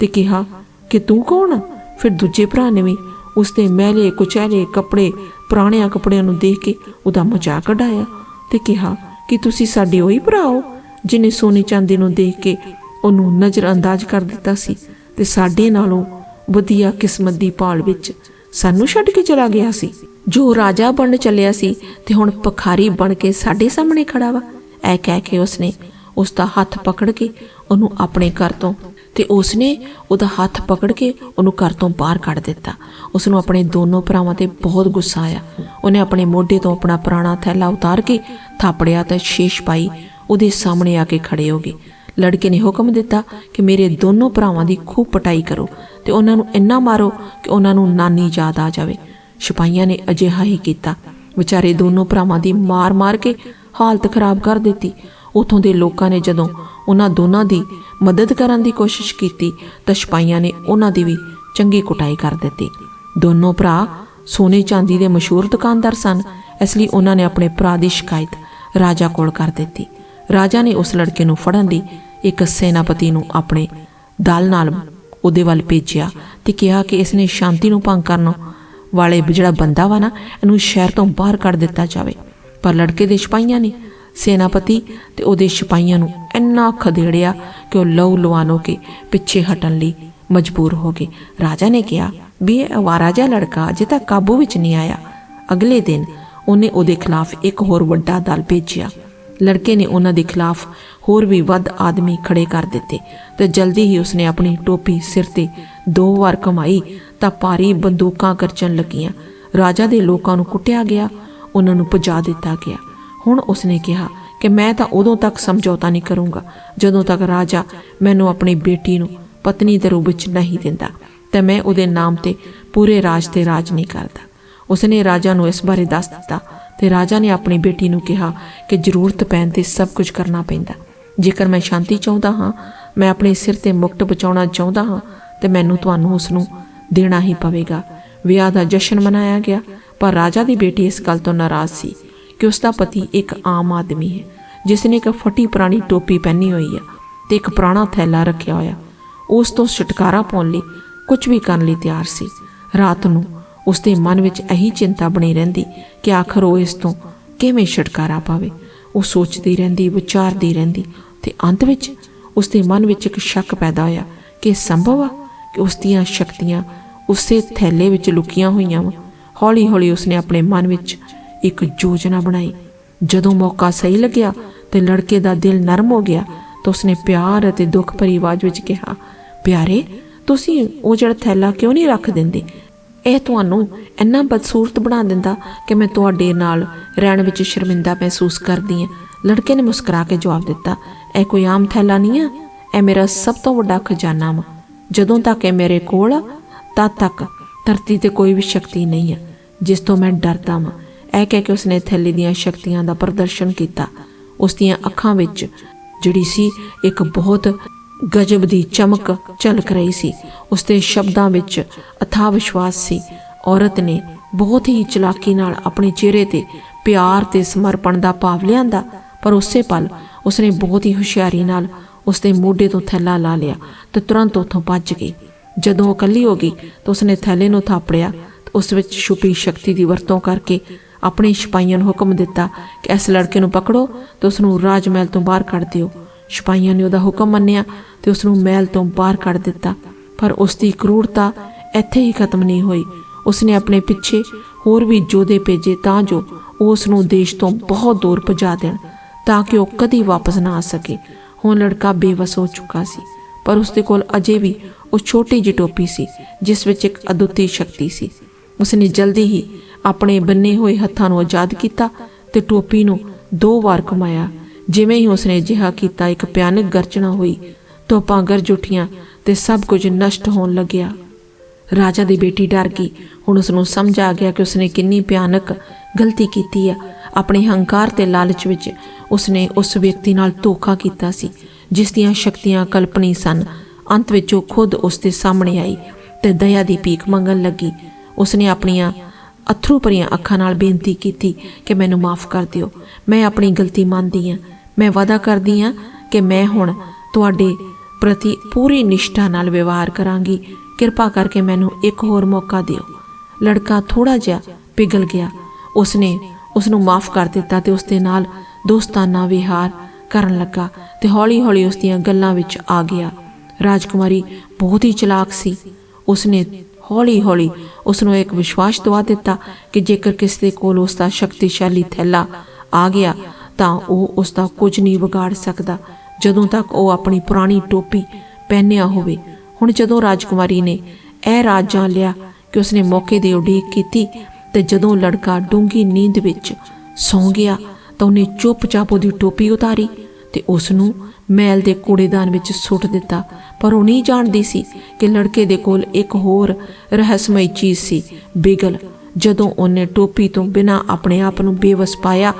ਤੇ ਕਿਹਾ ਕਿ ਤੂੰ ਕੌਣ ਆ? ਫਿਰ ਦੂਜੇ ਭਰਾ ਨੇ ਵੀ ਉਸ ਦੇ ਮੈਲੇ ਕੁਚੈਲੇ ਕੱਪੜੇ ਪੁਰਾਣਿਆਂ ਕੱਪੜਿਆਂ ਨੂੰ ਦੇਖ ਕੇ ਉਹਦਾ ਮਜ਼ਾਕ ਉਡਾਇਆ ਤੇ ਕਿਹਾ ਕਿ ਤੁਸੀਂ ਸਾਡੇ ਉਹੀ ਭਰਾ ਹੋ, ਜਿਨੇ ਸੋਨੇ ਚਾਂਦੀ ਨੂੰ ਦੇਖ ਕੇ ਉਹਨੂੰ ਨਜ਼ਰਅੰਦਾਜ਼ ਕਰ ਦਿੱਤਾ ਸੀ ਤੇ ਸਾਡੇ ਨਾਲੋਂ ਵਧੀਆ ਕਿਸਮਤ ਦੀ ਭਾਲ ਵਿੱਚ ਸਾਨੂੰ ਛੱਡ ਕੇ ਚਲਾ ਗਿਆ ਸੀ। ਜੋ ਰਾਜਾ ਬਣ ਚੱਲਿਆ ਸੀ ਤੇ ਹੁਣ ਪਖਾਰੀ ਬਣ ਕੇ ਸਾਡੇ ਸਾਹਮਣੇ ਖੜਾ ਵਾ ਐ ਕਹਿ ਕੇ ਉਸਨੇ ਉਸ ਦਾ ਹੱਥ ਪਕੜ ਕੇ ਉਹਨੂੰ ਆਪਣੇ ਘਰ ਤੋਂ ਤੇ ਉਸਨੇ ਉਹਦਾ ਹੱਥ ਪਕੜ ਕੇ ਉਹਨੂੰ ਘਰ ਤੋਂ ਬਾਹਰ ਕੱਢ ਦਿੱਤਾ। ਉਸ ਨੂੰ ਆਪਣੇ ਦੋਨੋਂ ਭਰਾਵਾਂ ਤੇ ਬਹੁਤ ਗੁੱਸਾ ਆਇਆ। ਉਹਨੇ ਆਪਣੇ ਮੋਢੇ ਤੋਂ ਆਪਣਾ ਪੁਰਾਣਾ ਥੈਲਾ ਉਤਾਰ ਕੇ ਥਾਪੜਿਆ ਤੇ ਸ਼ੇਸ਼ ਪਾਈ ਉਹਦੇ ਸਾਹਮਣੇ ਆ ਕੇ ਖੜੇ ਹੋ ਗਏ। ਲੜਕੇ ਨੇ ਹੁਕਮ ਦਿੱਤਾ ਕਿ ਮੇਰੇ ਦੋਨੋਂ ਭਰਾਵਾਂ ਦੀ ਖੂਬ ਪਟਾਈ ਕਰੋ ਤੇ ਉਹਨਾਂ ਨੂੰ ਇੰਨਾ ਮਾਰੋ ਕਿ ਉਹਨਾਂ ਨੂੰ ਨਾਨੀ ਯਾਦ ਆ ਜਾਵੇ। ਸਿਪਾਹੀਆਂ ਨੇ ਅਜਿਹਾ ਹੀ ਕੀਤਾ। ਵਿਚਾਰੇ ਦੋਨੋਂ ਭਰਾਵਾਂ ਦੀ ਮਾਰ-ਮਾਰ ਕੇ ਹਾਲਤ ਖਰਾਬ ਕਰ ਦਿੱਤੀ। ਉਥੋਂ ਦੇ ਲੋਕਾਂ ਨੇ ਜਦੋਂ ਉਹਨਾਂ ਦੋਨਾਂ ਦੀ ਮਦਦ ਕਰਨ ਦੀ ਕੋਸ਼ਿਸ਼ ਕੀਤੀ ਤਾਂ ਸਿਪਾਹੀਆਂ ਨੇ ਉਹਨਾਂ ਦੀ ਵੀ ਚੰਗੀ ਕੁਟਾਈ ਕਰ ਦਿੱਤੀ। ਦੋਨੋਂ ਭਰਾ ਸੋਨੇ ਚਾਂਦੀ ਦੇ ਮਸ਼ਹੂਰ ਦੁਕਾਨਦਾਰ ਸਨ, ਇਸ ਲਈ ਉਹਨਾਂ ਨੇ ਆਪਣੇ ਭਰਾ ਦੀ ਸ਼ਿਕਾਇਤ ਰਾਜਾ ਕੋਲ ਕਰ ਦਿੱਤੀ। ਰਾਜਾ ਨੇ ਉਸ ਲੜਕੇ ਨੂੰ ਫੜਨ ਦੀ ਇੱਕ ਸੈਨਾਪਤੀ ਨੂੰ ਆਪਣੇ ਦਲ ਨਾਲ ਉਹਦੇ ਵੱਲ ਭੇਜਿਆ ਤੇ ਕਿਹਾ ਕਿ ਇਸ ਨੇ ਸ਼ਾਂਤੀ ਨੂੰ ਭੰਗ ਕਰਨ ਵਾਲੇ ਜਿਹੜਾ ਬੰਦਾ ਵਾ ਨਾ, ਇਹਨੂੰ ਸ਼ਹਿਰ ਤੋਂ ਬਾਹਰ ਕੱਢ ਦਿੱਤਾ ਜਾਵੇ। ਪਰ ਲੜਕੇ ਦੇ ਸਿਪਾਹੀਆਂ ਨੇ ਸੈਨਾਪਤੀ ਤੇ ਉਹਦੇ ਸਿਪਾਹੀਆਂ ਨੂੰ ਇੰਨਾ ਖਦੇੜਿਆ ਕਿ ਉਹ ਲਹੂ ਲੁਹਾਨ ਹੋ ਕੇ ਪਿੱਛੇ ਹਟਣ ਲਈ ਮਜਬੂਰ ਹੋ ਗਏ। ਰਾਜਾ ਨੇ ਕਿਹਾ, ਵੀ ਇਹ ਅਵਾਰਾ ਜਿਹਾ ਲੜਕਾ ਅਜੇ ਤੱਕ ਕਾਬੂ ਵਿੱਚ ਨਹੀਂ ਆਇਆ। ਅਗਲੇ ਦਿਨ ਉਹਨੇ ਉਹਦੇ ਖਿਲਾਫ ਇੱਕ ਹੋਰ ਵੱਡਾ ਦਲ ਭੇਜਿਆ। ਲੜਕੇ ਨੇ ਉਹਨਾਂ ਦੇ ਖਿਲਾਫ ਹੋਰ ਵੀ ਵੱਧ ਆਦਮੀ ਖੜੇ ਕਰ ਦਿੱਤੇ ਤੇ ਜਲਦੀ ਹੀ ਉਸਨੇ ਆਪਣੀ ਟੋਪੀ ਸਿਰ ਤੇ ਦੋ ਵਾਰ ਕਮਾਈ ਤਾਂ ਭਾਰੀ ਬੰਦੂਕਾਂ ਕਰਚਣ ਲੱਗੀਆਂ। ਰਾਜਾ ਦੇ ਲੋਕਾਂ ਨੂੰ ਕੁੱਟਿਆ ਗਿਆ, ਉਹਨਾਂ ਨੂੰ ਭਜਾ ਦਿੱਤਾ ਗਿਆ। ਹੁਣ ਉਸਨੇ ਕਿਹਾ ਕਿ ਮੈਂ ਤਾਂ ਉਦੋਂ ਤੱਕ ਸਮਝੌਤਾ ਨਹੀਂ ਕਰੂੰਗਾ ਜਦੋਂ ਤੱਕ ਰਾਜਾ ਮੈਨੂੰ ਆਪਣੀ ਬੇਟੀ ਨੂੰ ਪਤਨੀ ਦੇ ਰੂਪ ਵਿੱਚ ਨਹੀਂ ਦਿੰਦਾ ਤੇ ਮੈਂ ਉਹਦੇ ਨਾਮ ਤੇ ਪੂਰੇ ਰਾਜ ਤੇ ਰਾਜ ਨਹੀਂ ਕਰਦਾ। ਉਸਨੇ ਰਾਜਾ ਨੂੰ ਇਸ ਬਾਰੇ ਦੱਸ ਦਿੱਤਾ ਤੇ ਰਾਜਾ ਨੇ ਆਪਣੀ ਬੇਟੀ ਨੂੰ ਕਿਹਾ ਕਿ ਜ਼ਰੂਰਤ ਪੈਣ ਤੇ ਸਭ ਕੁਝ ਕਰਨਾ ਪੈਂਦਾ। ਜੇਕਰ ਮੈਂ ਸ਼ਾਂਤੀ ਚਾਹੁੰਦਾ ਹਾਂ, ਮੈਂ ਆਪਣੇ ਸਿਰ ਤੇ ਮੁਕਟ ਬਚਾਉਣਾ ਚਾਹੁੰਦਾ ਹਾਂ, ਤੇ ਮੈਨੂੰ ਤੁਹਾਨੂੰ ਉਸ ਨੂੰ ਦੇਣਾ ਹੀ ਪਵੇਗਾ। ਵਿਆਹ ਦਾ ਜਸ਼ਨ ਮਨਾਇਆ ਗਿਆ, ਪਰ ਰਾਜਾ ਦੀ ਬੇਟੀ ਇਸ ਗੱਲ ਤੋਂ ਨਾਰਾਜ਼ ਸੀ ਕਿ ਉਸ ਦਾ ਪਤੀ ਇੱਕ ਆਮ ਆਦਮੀ ਹੈ, ਜਿਸ ਨੇ ਇੱਕ ਫਟੀ ਪੁਰਾਣੀ ਟੋਪੀ ਪਹਿਨੀ ਹੋਈ ਹੈ ਤੇ ਇੱਕ ਪੁਰਾਣਾ ਥੈਲਾ ਰੱਖਿਆ ਹੋਇਆ। ਉਸ ਤੋਂ ਛੁਟਕਾਰਾ ਪਾਉਣ ਲਈ ਕੁਝ ਵੀ ਕਰਨ ਲਈ ਤਿਆਰ ਸੀ। ਰਾਤ ਨੂੰ ਉਸ ਦੇ ਮਨ ਵਿੱਚ ਇਹੀ ਚਿੰਤਾ ਬਣੀ ਰਹਿੰਦੀ ਕਿ ਆਖਰ ਉਹ ਇਸ ਤੋਂ ਕਿਵੇਂ ਛੁਟਕਾਰਾ ਪਾਵੇ। ਉਹ ਸੋਚਦੀ ਰਹਿੰਦੀ, ਵਿਚਾਰਦੀ ਰਹਿੰਦੀ ਤੇ ਅੰਤ ਵਿੱਚ ਉਸ ਦੇ ਮਨ ਵਿੱਚ ਇੱਕ ਸ਼ੱਕ ਪੈਦਾ ਹੋਇਆ ਕਿ ਸੰਭਵ ਆ ਕਿ ਉਸ ਦੀਆਂ ਸ਼ਕਤੀਆਂ ਉਸੇ ਥੈਲੇ ਵਿੱਚ ਲੁਕੀਆਂ ਹੋਈਆਂ ਵਾ। ਹੌਲੀ-ਹੌਲੀ ਉਸਨੇ ਆਪਣੇ ਮਨ ਵਿੱਚ ਇੱਕ ਯੋਜਨਾ ਬਣਾਈ। ਜਦੋਂ ਮੌਕਾ ਸਹੀ ਲੱਗਿਆ ਤੇ ਲੜਕੇ ਦਾ ਦਿਲ ਨਰਮ ਹੋ ਗਿਆ ਤਾਂ ਉਸਨੇ ਪਿਆਰ ਅਤੇ ਦੁੱਖ ਭਰੀ ਆਵਾਜ਼ ਵਿੱਚ ਕਿਹਾ, ਪਿਆਰੇ, ਤੁਸੀਂ ਉਹ ਜਿਹੜਾ ਥੈਲਾ ਕਿਉਂ ਨਹੀਂ ਰੱਖ ਦਿੰਦੇ? ਇਹ ਤੁਹਾਨੂੰ ਇੰਨਾ ਬਦਸੂਰਤ ਬਣਾ ਦਿੰਦਾ ਕਿ ਮੈਂ ਤੁਹਾਡੇ ਨਾਲ ਰਹਿਣ ਵਿੱਚ ਸ਼ਰਮਿੰਦਾ ਮਹਿਸੂਸ ਕਰਦੀ ਹਾਂ। ਲੜਕੇ ਨੇ ਮੁਸਕਰਾ ਕੇ ਜਵਾਬ ਦਿੱਤਾ, ਇਹ ਕੋਈ ਆਮ ਥੈਲਾ ਨਹੀਂ ਆ? ਇਹ ਮੇਰਾ ਸਭ ਤੋਂ ਵੱਡਾ ਖਜ਼ਾਨਾ ਵਾ। ਜਦੋਂ ਤੱਕ ਇਹ ਮੇਰੇ ਕੋਲ ਤਦ ਤੱਕ ਧਰਤੀ ਤੇ ਕੋਈ ਵੀ ਸ਼ਕਤੀ ਨਹੀਂ ਆ, ਜਿਸ ਤੋਂ ਮੈਂ ਡਰਦਾ ਵਾਂ। ਇਹ ਕਹਿ ਕੇ ਉਸਨੇ ਥੈਲੇ ਦੀਆਂ ਸ਼ਕਤੀਆਂ ਦਾ ਪ੍ਰਦਰਸ਼ਨ ਕੀਤਾ। ਉਸ ਦੀਆਂ ਅੱਖਾਂ ਵਿੱਚ ਜਿਹੜੀ ਸੀ ਇੱਕ ਬਹੁਤ ਗਜਬ ਦੀ ਚਮਕ ਝਲਕ ਰਹੀ ਸੀ। ਉਸ ਦੇ ਸ਼ਬਦਾਂ ਵਿੱਚ ਅਥਾਹ ਵਿਸ਼ਵਾਸ ਸੀ। ਔਰਤ ਨੇ ਬਹੁਤ ਹੀ ਚਲਾਕੀ ਨਾਲ ਆਪਣੇ ਚਿਹਰੇ ਤੇ ਪਿਆਰ ਤੇ ਸਮਰਪਣ ਦਾ ਭਾਵ ਲਿਆਂਦਾ, ਪਰ ਉਸੇ ਪਲ ਉਸਨੇ ਬਹੁਤ ਹੀ ਹੁਸ਼ਿਆਰੀ ਨਾਲ ਉਸਦੇ ਮੋਢੇ ਤੋਂ ਥੈਲਾ ਲਾ ਲਿਆ ਤੇ ਤੁਰੰਤ ਉੱਥੋਂ ਭੱਜ ਗਈ। ਜਦੋਂ ਉਹ ਇਕੱਲੀ ਹੋ ਗਈ ਤਾਂ ਉਸਨੇ ਥੈਲੇ ਨੂੰ ਥਾਪੜਿਆ ਉਸ ਵਿੱਚ ਛੁਪੀ ਸ਼ਕਤੀ ਦੀ ਵਰਤੋਂ ਕਰਕੇ ਆਪਣੇ ਸਿਪਾਹੀਆਂ ਨੂੰ ਹੁਕਮ ਦਿੱਤਾ ਕਿ ਇਸ ਲੜਕੇ ਨੂੰ ਪਕੜੋ ਤੇ ਉਸ ਨੂੰ ਰਾਜ ਮਹਿਲ ਤੋਂ ਬਾਹਰ ਕੱਢ ਦਿਓ। ਸਿਪਾਹੀਆਂ ਨੇ ਉਹਦਾ ਹੁਕਮ ਮੰਨਿਆ ਤੇ ਉਸ ਨੂੰ ਮਹਿਲ ਤੋਂ ਬਾਹਰ ਕੱਢ ਦਿੱਤਾ। ਪਰ ਉਸ ਦੀ ਕਰੂਰਤਾ ਇੱਥੇ ਹੀ ਖਤਮ ਨਹੀਂ ਹੋਈ। ਉਸਨੇ ਆਪਣੇ ਪਿੱਛੇ ਹੋਰ ਵੀ ਯੋਧੇ ਭੇਜੇ ਤਾਂ ਜੋ ਉਹ ਉਸ ਨੂੰ ਦੇਸ਼ ਤੋਂ ਬਹੁਤ ਦੂਰ ਭਜਾ ਦੇਣ, ਤਾਂ ਕਿ ਉਹ ਕਦੀ ਵਾਪਸ ਨਾ ਆ ਸਕੇ। ਹੁਣ ਲੜਕਾ ਬੇਵਸ ਹੋ ਚੁੱਕਾ ਸੀ, ਪਰ ਉਸ ਦੇ ਕੋਲ ਅਜੇ ਵੀ ਉਹ ਛੋਟੀ ਜਿਹੀ ਟੋਪੀ ਸੀ, ਜਿਸ ਵਿੱਚ ਇੱਕ ਅਦੁੱਤੀ ਸ਼ਕਤੀ ਸੀ। ਉਸਨੇ ਜਲਦੀ ਹੀ ਆਪਣੇ ਬੰਨੇ ਹੋਏ ਹੱਥਾਂ ਨੂੰ ਆਜ਼ਾਦ ਕੀਤਾ ਤੇ ਟੋਪੀ ਨੂੰ ਦੋ ਵਾਰ ਘੁਮਾਇਆ। ਜਿਵੇਂ ਹੀ ਉਸਨੇ ਅਜਿਹਾ ਕੀਤਾ, ਇੱਕ ਭਿਆਨਕ ਗਰਜਣਾ ਹੋਈ। ਤੋਪਾਂ ਗਰਜ ਉੱਠੀਆਂ ਤੇ ਸਭ ਕੁਝ ਨਸ਼ਟ ਹੋਣ ਲੱਗਿਆ। ਰਾਜਾ ਦੀ ਬੇਟੀ ਡਰ ਗਈ। ਹੁਣ ਉਸ ਨੂੰ ਸਮਝ ਆ ਗਿਆ ਕਿ ਉਸਨੇ ਕਿੰਨੀ ਭਿਆਨਕ ਗਲਤੀ ਕੀਤੀ ਹੈ ਆਪਣੇ ਹੰਕਾਰ ਤੇ ਲਾਲਚ ਵਿੱਚ ਉਸਨੇ ਉਸ ਵਿਅਕਤੀ ਨਾਲ ਧੋਖਾ ਕੀਤਾ ਸੀ, ਜਿਸ ਦੀਆਂ ਸ਼ਕਤੀਆਂ ਕਲਪਨੀ ਸਨ। ਅੰਤ ਵਿੱਚ ਉਹ ਖੁਦ ਉਸ ਦੇ ਸਾਹਮਣੇ ਆਈ ਤੇ ਦਇਆ ਦੀ ਭੀਖ ਮੰਗਣ ਲੱਗੀ। ਉਸਨੇ ਆਪਣੀਆਂ ਅਥਰੂ ਭਰੀਆਂ ਅੱਖਾਂ ਨਾਲ ਬੇਨਤੀ ਕੀਤੀ ਕਿ ਮੈਨੂੰ ਮਾਫ ਕਰ ਦਿਓ। ਮੈਂ ਆਪਣੀ ਗਲਤੀ ਮੰਨਦੀ ਹਾਂ। ਮੈਂ ਵਾਅਦਾ ਕਰਦੀ ਹਾਂ ਕਿ ਮੈਂ ਹੁਣ ਤੁਹਾਡੇ ਪ੍ਰਤੀ ਪੂਰੀ ਨਿਸ਼ਠਾ ਨਾਲ ਵਿਵਹਾਰ ਕਰਾਂਗੀ। ਕਿਰਪਾ ਕਰਕੇ ਮੈਨੂੰ ਇੱਕ ਹੋਰ ਮੌਕਾ ਦਿਓ। ਲੜਕਾ ਥੋੜਾ ਜਿਹਾ ਪਿਘਲ ਗਿਆ। ਉਸਨੇ ਉਸ ਨੂੰ ਮਾਫ ਕਰ ਦਿੱਤਾ ਤੇ ਉਸ ਦੇ ਨਾਲ ਦੋਸਤਾਨਾ ਵਿਹਾਰ ਕਰਨ ਲੱਗਾ ਤੇ ਹੌਲੀ-ਹੌਲੀ ਉਸ ਦੀਆਂ ਗੱਲਾਂ ਵਿੱਚ ਆ ਗਿਆ। ਰਾਜਕੁਮਾਰੀ ਬਹੁਤ ਹੀ ਚਲਾਕ ਸੀ। ਉਸਨੇ ਹੌਲੀ-ਹੌਲੀ ਉਸ ਨੂੰ ਇੱਕ ਵਿਸ਼ਵਾਸ ਦਵਾ ਦਿੱਤਾ ਕਿ ਜੇਕਰ ਕਿਸੇ ਦੇ ਕੋਲ ਉਸ ਦਾ ਸ਼ਕਤੀਸ਼ਾਲੀ ਥੈਲਾ ਆ ਗਿਆ ਤਾਂ ਉਹ ਉਸ ਦਾ ਕੁਝ ਨਹੀਂ ਵਿਗਾੜ ਸਕਦਾ। ਜਦੋਂ ਤੱਕ ਉਹ ਆਪਣੀ ਪੁਰਾਣੀ ਟੋਪੀ ਪਹਿਨਿਆ ਹੋਵੇ, ਹੁਣ ਜਦੋਂ ਰਾਜਕੁਮਾਰੀ ਨੇ ਇਹ ਰਾਜ ਜਾਣ ਲਿਆ ਕਿ ਉਸਨੇ ਮੌਕੇ ਦੀ ਉਡੀਕ ਕੀਤੀ ਤੇ ਜਦੋਂ ਲੜਕਾ ਡੂੰਗੀ ਨੀਂਦ ਵਿੱਚ ਸੌਂ ਗਿਆ ਤਾਂ ਉਹਨੇ ਚੁੱਪਚਾਪ ਉਹਦੀ ਟੋਪੀ ਉਤਾਰੀ ਤੇ ਉਸ ਨੂੰ ਮੈਲ ਦੇ ਕੂੜੇਦਾਨ ਵਿੱਚ ਸੁੱਟ ਦਿੱਤਾ। ਪਰ ਉਹ ਨਹੀਂ ਜਾਣਦੀ ਸੀ ਕਿ ਲੜਕੇ ਦੇ ਕੋਲ ਇੱਕ ਹੋਰ ਰਹੱਸਮਈ ਚੀਜ਼ ਸੀ। ਬਿਗਲ ਜਦੋਂ ਉਹਨੇ ਟੋਪੀ ਤੋਂ ਬਿਨਾਂ ਆਪਣੇ ਆਪ ਨੂੰ ਬੇਵਸ ਪਾਇਆ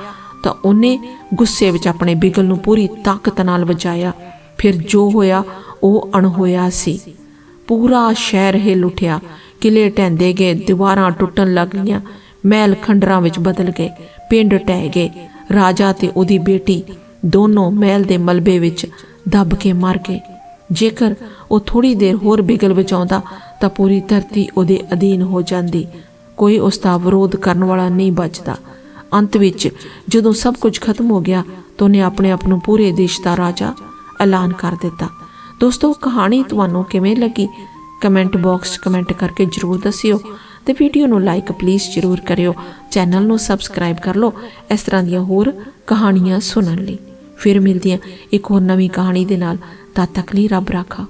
ਤਾਂ ਉਹਨੇ ਗੁੱਸੇ ਵਿੱਚ ਆਪਣੇ ਬਿਗਲ ਨੂੰ ਪੂਰੀ ਤਾਕਤ ਨਾਲ ਵਜਾਇਆ। ਫਿਰ ਜੋ ਹੋਇਆ, ਉਹ ਅਣਹੋਇਆ ਸੀ। ਪੂਰਾ ਸ਼ਹਿਰ ਹਿੱਲ ਉਠਿਆ। ਕਿਲੇ ਢਹਿੰਦੇ ਗਏ, ਦੀਵਾਰਾਂ ਟੁੱਟਣ ਲੱਗ ਗਈਆਂ। ਮਹਿਲ ਖੰਡਰਾਂ ਵਿੱਚ ਬਦਲ ਗਏ, ਪਿੰਡ ਟਹਿ ਗਏ। ਰਾਜਾ ਤੇ ਉਹਦੀ ਬੇਟੀ ਦੋਨੋਂ ਮਹਿਲ ਦੇ ਮਲਬੇ ਵਿੱਚ ਦੱਬ ਕੇ ਮਰ ਗਏ। ਜੇਕਰ ਉਹ ਥੋੜੀ ਦੇਰ ਹੋਰ ਬਿਗਲ ਵਜਾਉਂਦਾ ਤਾਂ ਪੂਰੀ ਧਰਤੀ ਉਹਦੇ ਅਧੀਨ ਹੋ ਜਾਂਦੀ। ਕੋਈ ਉਸ ਦਾ ਵਿਰੋਧ ਕਰਨ ਵਾਲਾ ਨਹੀਂ ਬਚਦਾ। ਅੰਤ ਵਿੱਚ ਜਦੋਂ ਸਭ ਕੁਝ ਖਤਮ ਹੋ ਗਿਆ ਤਾਂ ਉਹਨੇ ਆਪਣੇ ਆਪ ਨੂੰ ਪੂਰੇ ਦੇਸ਼ ਦਾ ਰਾਜਾ ਐਲਾਨ ਕਰ ਦਿੱਤਾ। ਦੋਸਤੋ, ਕਹਾਣੀ ਤੁਹਾਨੂੰ ਕਿਵੇਂ ਲੱਗੀ? ਕਮੈਂਟ ਬਾਕਸ 'ਚ ਕਮੈਂਟ ਕਰਕੇ ਜਰੂਰ ਦੱਸਿਓ ਤੇ ਵੀਡੀਓ ਨੂੰ ਲਾਈਕ ਪਲੀਜ਼ ਜਰੂਰ ਕਰਿਓ। ਚੈਨਲ ਨੂੰ ਸਬਸਕ੍ਰਾਈਬ ਕਰ ਲਓ ਇਸ ਤਰ੍ਹਾਂ ਦੀਆਂ ਹੋਰ ਕਹਾਣੀਆਂ ਸੁਣਨ ਲਈ। ਫਿਰ ਮਿਲਦੀਆਂ ਇੱਕ ਹੋਰ ਨਵੀਂ ਕਹਾਣੀ ਦੇ ਨਾਲ। ਤਦ ਤੱਕ ਲਈ ਰੱਬ ਰਾਖਾ।